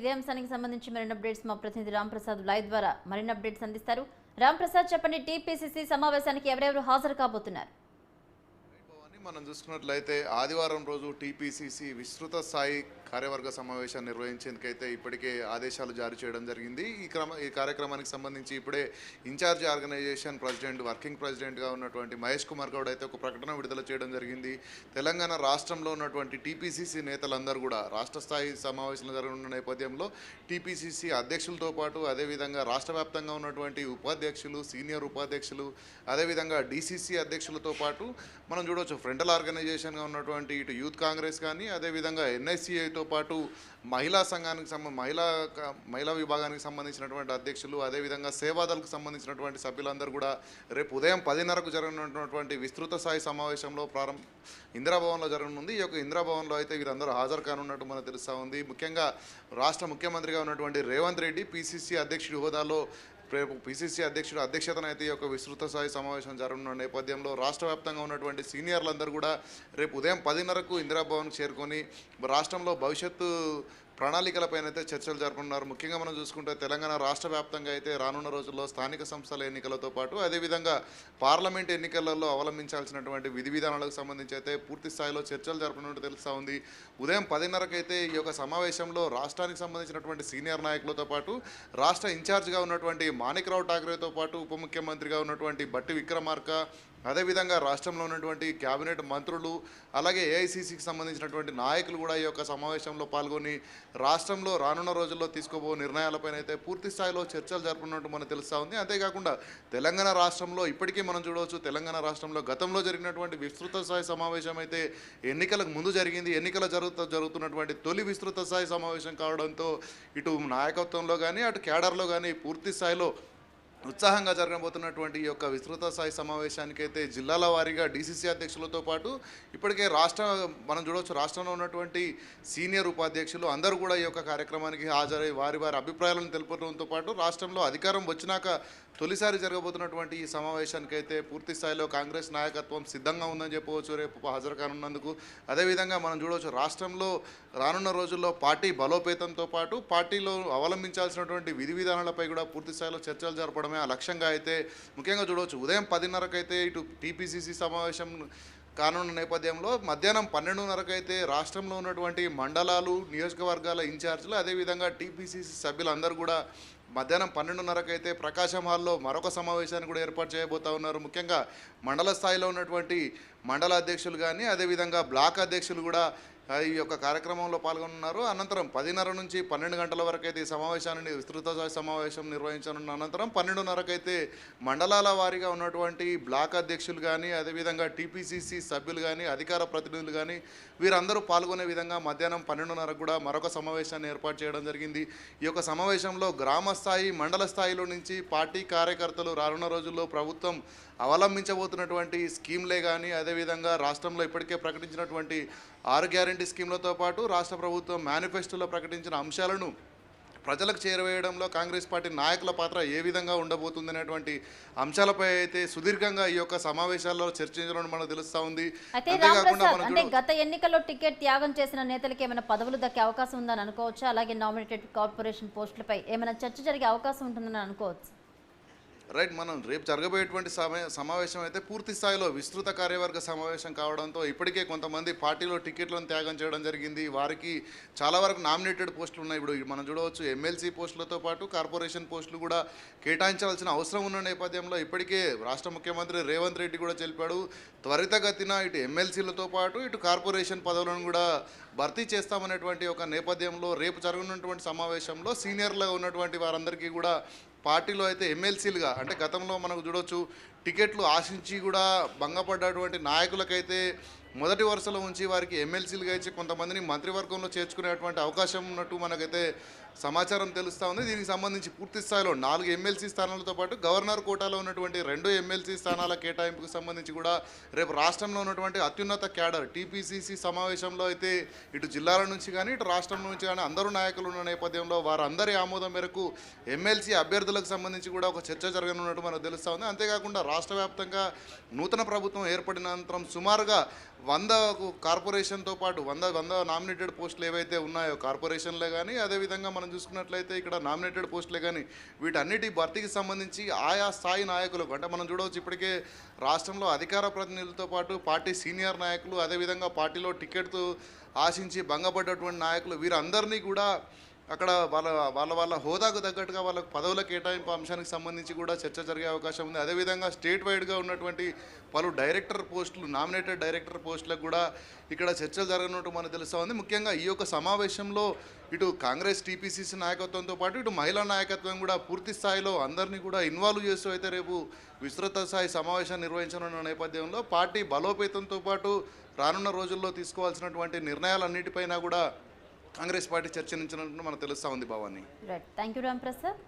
ఇదే అంశానికి సంబంధించి మరిన్ని అప్డేట్స్ మా ప్రతినిధి రాంప్రసాద్ లైవ్ ద్వారా మరిన్ని అప్డేట్స్ అందిస్తారు. రాంప్రసాద్ చెప్పండి టీపీసీసీ సమావేశానికి ఎవరెవరు హాజరు కాబోతున్నారు? మనం చూసుకున్నట్లయితే ఆదివారం రోజు టీపీసీసీ విస్తృత స్థాయి కార్యవర్గ సమావేశాన్ని నిర్వహించేందుకైతే ఇప్పటికే ఆదేశాలు జారీ చేయడం జరిగింది. ఈ క్రమ ఈ కార్యక్రమానికి సంబంధించి ఇప్పుడే ఇన్ఛార్జ్ ఆర్గనైజేషన్ ప్రెసిడెంట్ వర్కింగ్ ప్రెసిడెంట్గా ఉన్నటువంటి మహేష్ కుమార్ గౌడ్ అయితే ఒక ప్రకటన విడుదల చేయడం జరిగింది. తెలంగాణ రాష్ట్రంలో ఉన్నటువంటి టీపీసీసీ నేతలందరూ కూడా రాష్ట్ర స్థాయి సమావేశాలు జరగనున్న నేపథ్యంలో టీపీసీసీ అధ్యక్షులతో పాటు అదేవిధంగా రాష్ట్ర వ్యాప్తంగా ఉన్నటువంటి ఉపాధ్యక్షులు సీనియర్ ఉపాధ్యక్షులు అదేవిధంగా డీసీసీ అధ్యక్షులతో పాటు మనం చూడవచ్చు ఫ్రంటల్ ఆర్గనైజేషన్గా ఉన్నటువంటి ఇటు యూత్ కాంగ్రెస్ కానీ అదేవిధంగా ఎన్ఐసీఐతో పాటు మహిళా సంఘానికి సంబంధించి మహిళా మహిళా విభాగానికి సంబంధించినటువంటి అధ్యక్షులు అదేవిధంగా సేవాదాలకు సంబంధించినటువంటి సభ్యులందరూ కూడా రేపు ఉదయం పదిన్నరకు జరగనున్నటువంటి విస్తృత స్థాయి సమావేశంలో ప్రారంభ ఇందిరాభవన్లో జరగనుంది. ఈ యొక్క ఇందిరాభవన్లో అయితే వీరందరూ హాజరు కానున్నట్టు మనకు తెలుస్తూ ఉంది. ముఖ్యంగా రాష్ట్ర ముఖ్యమంత్రిగా ఉన్నటువంటి రేవంత్ రెడ్డి పిసిసి అధ్యక్షుడి హోదాలో రేపు పిసిసి అధ్యక్షుడు అధ్యక్షతన అయితే ఈ యొక్క విస్తృత స్థాయి సమావేశం జరగనున్న నేపథ్యంలో రాష్ట్ర వ్యాప్తంగా ఉన్నటువంటి సీనియర్లందరూ కూడా రేపు ఉదయం పదిన్నరకు ఇందిరాభవన్కి చేరుకొని రాష్ట్రంలో భవిష్యత్తు ప్రణాళికలపైన అయితే చర్చలు జరుపుకున్నారు ముఖ్యంగా మనం చూసుకుంటే తెలంగాణ రాష్ట్ర వ్యాప్తంగా అయితే రానున్న రోజుల్లో స్థానిక సంస్థల ఎన్నికలతో పాటు అదేవిధంగా పార్లమెంట్ ఎన్నికలలో అవలంబించాల్సినటువంటి విధి విధానాలకు సంబంధించి అయితే పూర్తి స్థాయిలో చర్చలు జరపనున్నట్టు తెలుస్తూ ఉంది. ఉదయం పదిన్నరకు అయితే ఈ యొక్క సమావేశంలో రాష్ట్రానికి సంబంధించినటువంటి సీనియర్ నాయకులతో పాటు రాష్ట్ర ఇన్ఛార్జ్గా ఉన్నటువంటి మాణిక్రావు ఠాకరేతో పాటు ఉప ముఖ్యమంత్రిగా ఉన్నటువంటి బట్టి విక్రమార్క అదేవిధంగా రాష్ట్రంలో ఉన్నటువంటి కేబినెట్ మంత్రులు అలాగే ఏఐసిసికి సంబంధించినటువంటి నాయకులు కూడా ఈ యొక్క సమావేశంలో పాల్గొని రాష్ట్రంలో రానున్న రోజుల్లో తీసుకోబో నిర్ణయాలపైన అయితే పూర్తి స్థాయిలో చర్చలు జరుపుకున్నట్టు మనకు తెలుస్తూ ఉంది. అంతేకాకుండా తెలంగాణ రాష్ట్రంలో ఇప్పటికీ మనం చూడవచ్చు తెలంగాణ రాష్ట్రంలో గతంలో జరిగినటువంటి విస్తృత స్థాయి సమావేశం అయితే ఎన్నికలకు ముందు జరిగింది. ఎన్నికల జరుగుతూ జరుగుతున్నటువంటి తొలి విస్తృత స్థాయి సమావేశం కావడంతో ఇటు నాయకత్వంలో కానీ అటు కేడర్లో కానీ పూర్తి స్థాయిలో ఉత్సాహంగా జరగబోతున్నటువంటి ఈ యొక్క విస్తృత స్థాయి సమావేశానికైతే జిల్లాల వారీగా డీసీసీ అధ్యక్షులతో పాటు ఇప్పటికే రాష్ట్ర మనం చూడవచ్చు రాష్ట్రంలో ఉన్నటువంటి సీనియర్ ఉపాధ్యక్షులు అందరూ కూడా ఈ యొక్క కార్యక్రమానికి హాజరై వారి వారి అభిప్రాయాలను తెలుపడంతో పాటు రాష్ట్రంలో అధికారం వచ్చినాక తొలిసారి జరగబోతున్నటువంటి ఈ సమావేశానికి అయితే పూర్తి స్థాయిలో కాంగ్రెస్ నాయకత్వం సిద్ధంగా ఉందని చెప్పవచ్చు రేపు హాజరు కానున్నందుకు. అదేవిధంగా మనం చూడవచ్చు రాష్ట్రంలో రానున్న రోజుల్లో పార్టీ బలోపేతంతో పాటు పార్టీలో అవలంబించాల్సినటువంటి విధి విధానాలపై కూడా పూర్తి స్థాయిలో చర్చలు జరపడమే ఆ లక్ష్యంగా అయితే ముఖ్యంగా చూడవచ్చు. ఉదయం పదిన్నరకు అయితే ఇటు టీపీసీసీ సమావేశం కానున్న నేపథ్యంలో మధ్యాహ్నం పన్నెండున్నరకు అయితే రాష్ట్రంలో ఉన్నటువంటి మండలాలు నియోజకవర్గాల ఇన్ఛార్జీలు అదేవిధంగా టీపీసీసీ సభ్యులందరూ కూడా మధ్యాహ్నం పన్నెండున్నరకు అయితే ప్రకాశం హాల్లో మరొక సమావేశాన్ని కూడా ఏర్పాటు చేయబోతా ఉన్నారు. ముఖ్యంగా మండల స్థాయిలో ఉన్నటువంటి మండల అధ్యక్షులు కానీ అదేవిధంగా బ్లాక్ అధ్యక్షులు కూడా ఈ యొక్క కార్యక్రమంలో పాల్గొనున్నారు. అనంతరం పదిన్నర నుంచి పన్నెండు గంటల వరకు అయితే ఈ సమావేశాన్ని విస్తృత సమావేశం నిర్వహించనున్న అనంతరం పన్నెండున్నరకు అయితే మండలాల వారీగా ఉన్నటువంటి బ్లాక్ అధ్యక్షులు కానీ అదేవిధంగా టీపీసీసీ సభ్యులు కానీ అధికార ప్రతినిధులు కానీ వీరందరూ పాల్గొనే విధంగా మధ్యాహ్నం పన్నెండున్నరకు కూడా మరొక సమావేశాన్ని ఏర్పాటు చేయడం జరిగింది. ఈ యొక్క సమావేశంలో గ్రామ స్థాయి మండల స్థాయిలో నుంచి పార్టీ కార్యకర్తలు రానున్న రోజుల్లో ప్రభుత్వం అవలంబించబోతున్నటువంటి స్కీమ్లే కానీ అదేవిధంగా రాష్ట్రంలో ఇప్పటికే ప్రకటించినటువంటి ఆరు గ్యారంటీ స్కీమ్లతో పాటు రాష్ట్ర ప్రభుత్వం మేనిఫెస్టోలో ప్రకటించిన అంశాలను ప్రజలకు చేరవేయడంలో కాంగ్రెస్ పార్టీ నాయకుల పాత్ర ఏ విధంగా ఉండబోతుంది అనేటువంటి అంశాలపై అయితే సుదీర్ఘంగా ఈ యొక్క సమావేశాల్లో చర్చించడం మనకు తెలుస్తూ ఉంది. అంటే గత ఎన్నికల్లో టికెట్ త్యాగం చేసిన నేతలకు ఏమైనా పదవులు దక్కే అవకాశం ఉందని అనుకోవచ్చా? అలాగే నామినేటెడ్ కార్పొరేషన్ పోస్టులపై ఏమైనా చర్చ జరిగే అవకాశం ఉంటుందని అనుకోవచ్చు. రైట్ మనం రేపు జరగబోయేటువంటి సమయ సమావేశం అయితే పూర్తి స్థాయిలో విస్తృత కార్యవర్గ సమావేశం కావడంతో ఇప్పటికే కొంతమంది పార్టీలో టికెట్లను త్యాగం చేయడం జరిగింది. వారికి చాలా వరకు నామినేటెడ్ పోస్టులు ఉన్నాయి. ఇప్పుడు మనం చూడవచ్చు ఎమ్మెల్సీ పోస్టులతో పాటు కార్పొరేషన్ పోస్టులు కూడా కేటాయించాల్సిన అవసరం ఉన్న నేపథ్యంలో ఇప్పటికే రాష్ట్ర ముఖ్యమంత్రి రేవంత్ రెడ్డి కూడా తెలిపాడు. త్వరితగతిన ఇటు ఎమ్మెల్సీలతో పాటు ఇటు కార్పొరేషన్ పదవులను కూడా భర్తీ చేస్తామనేటువంటి ఒక నేపథ్యంలో రేపు జరగనున్నటువంటి సమావేశంలో సీనియర్లుగా ఉన్నటువంటి వారందరికీ కూడా పార్టీలో అయితే ఎమ్మెల్సీలుగా అంటే గతంలో మనకు చూడవచ్చు టికెట్లు ఆశించి కూడా భంగపడ్డటువంటి నాయకులకైతే మొదటి వరుసలో ఉంచి వారికి ఎమ్మెల్సీలుగా ఇచ్చి కొంతమందిని మంత్రివర్గంలో చేర్చుకునేటువంటి అవకాశం ఉన్నట్టు మనకైతే సమాచారం తెలుస్తూ ఉంది. దీనికి సంబంధించి పూర్తి స్థాయిలో నాలుగు ఎమ్మెల్సీ స్థానాలతో పాటు గవర్నర్ కోటాలో ఉన్నటువంటి రెండు ఎమ్మెల్సీ స్థానాల కేటాయింపుకు సంబంధించి కూడా రేపు రాష్ట్రంలో ఉన్నటువంటి అత్యున్నత క్యాడర్ టీపీసీసీ సమావేశంలో అయితే ఇటు జిల్లాల నుంచి కానీ ఇటు రాష్ట్రం నుంచి కానీ అందరూ నాయకులు ఉన్న నేపథ్యంలో వారందరి ఆమోదం మేరకు ఎమ్మెల్సీ అభ్యర్థులకు సంబంధించి కూడా ఒక చర్చ జరగనున్నట్టు మనకు తెలుస్తూ ఉంది. అంతేకాకుండా రాష్ట్ర వ్యాప్తంగా నూతన ప్రభుత్వం ఏర్పడిన అనంతరం సుమారుగా వంద కార్పొరేషన్తో పాటు వంద వంద నామినేటెడ్ పోస్టులు ఏవైతే ఉన్నాయో కార్పొరేషన్లే కానీ అదేవిధంగా మనం మనం చూసుకున్నట్లయితే ఇక్కడ నామినేటెడ్ పోస్టులే కానీ వీటన్నిటి భర్తీకి సంబంధించి ఆయా స్థాయి నాయకులకు అంటే మనం చూడవచ్చు ఇప్పటికే రాష్ట్రంలో అధికార ప్రతినిధులతో పాటు పార్టీ సీనియర్ నాయకులు అదేవిధంగా పార్టీలో టికెట్తో ఆశించి భంగపడ్డటువంటి నాయకులు వీరందరినీ కూడా అక్కడ వాళ్ళ వాళ్ళ వాళ్ళ హోదాకు తగ్గట్టుగా వాళ్ళకు పదవుల కేటాయింపు అంశానికి సంబంధించి కూడా చర్చ జరిగే అవకాశం ఉంది. అదేవిధంగా స్టేట్ వైడ్గా ఉన్నటువంటి పలు డైరెక్టర్ పోస్టులు నామినేటెడ్ డైరెక్టర్ పోస్టులకు కూడా ఇక్కడ చర్చలు జరగనున్నట్టు మనకు తెలుస్తూ ఉంది. ముఖ్యంగా ఈ యొక్క సమావేశంలో ఇటు కాంగ్రెస్ టీపీసీసీ నాయకత్వంతో పాటు ఇటు మహిళా నాయకత్వం కూడా పూర్తి స్థాయిలో అందరినీ కూడా ఇన్వాల్వ్ చేస్తూ అయితే రేపు విస్తృత స్థాయి సమావేశాన్ని నిర్వహించనున్న నేపథ్యంలో పార్టీ బలోపేతంతో పాటు రానున్న రోజుల్లో తీసుకోవాల్సినటువంటి నిర్ణయాలన్నిటిపైన కూడా కాంగ్రెస్ పార్టీ చర్చించినట్టు మనకు తెలుస్తూ ఉంది భావాన్ని right thank you Ram Prasad